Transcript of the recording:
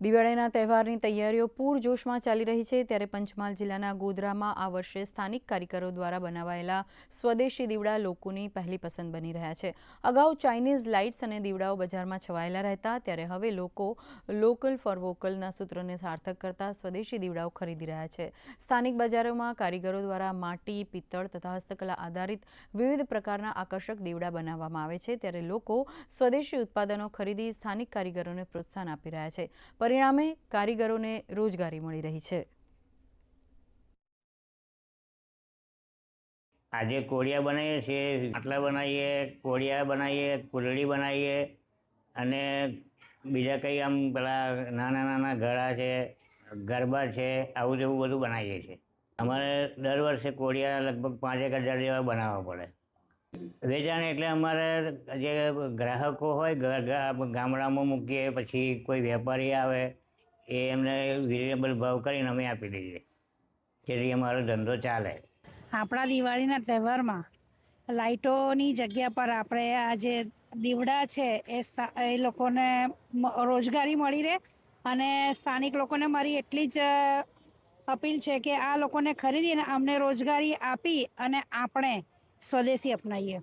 દિવાળીના તહેવારની તૈયારીઓ પૂરજોશમાં ચાલી રહી છે. ત્યારે પંચમહાલ જિલ્લાના ગોધરામાં આ વર્ષે સ્થાનિક કારીગરો દ્વારા બનાવાયેલા સ્વદેશી દીવડા લોકોની પહેલી પસંદ બની રહ્યા છે. અગાઉ ચાઇનીઝ લાઇટ્સ અને દીવડાઓ બજારમાં છવાયેલા રહેતા, ત્યારે હવે લોકો લોકલ ફોર વોકલના સૂત્રને સાર્થક કરતા સ્વદેશી દીવડાઓ ખરીદી રહ્યા છે. સ્થાનિક બજારોમાં કારીગરો દ્વારા માટી, પિત્તળ તથા હસ્તકલા આધારિત વિવિધ પ્રકારના આકર્ષક દીવડા બનાવવામાં આવે છે. ત્યારે લોકો સ્વદેશી ઉત્પાદનો ખરીદી સ્થાનિક કારીગરોને પ્રોત્સાહન આપી રહ્યા છે. પરિણામે કારીગરોને રોજગારી મળી રહી છે. આજે કોળિયા બનાવીએ છીએ માટલા બનાવીએ, કોળિયા બનાવીએ કુલડી બનાવીએ અને બીજા કંઈ આમ પેલા નાના નાના ઘડા છે, ગરબા છે, આવું જેવું બધું બનાવીએ છીએ. અમારે દર વર્ષે કોળિયા લગભગ પાંચેક હજાર જેવા બનાવવા પડે. વેચાણ એટલે અમારે જે ગ્રાહકો હોય ગામડામાં મૂકીએ, પછી કોઈ વેપારી આવે, એ એમને રિઝનેબલ ભાવ કરીને અમે આપી દઈએ, જેથી અમારો ધંધો ચાલે. આપણા દિવાળીના તહેવારમાં લાઇટોની જગ્યા પર આપણે આ જે દીવડા છે, એ એ લોકોને રોજગારી મળી રહે અને સ્થાનિક લોકોને મારી એટલી જ અપીલ છે કે આ લોકોને ખરીદીને અમને રોજગારી આપી અને આપણે સ્વદેશી અપનાવીએ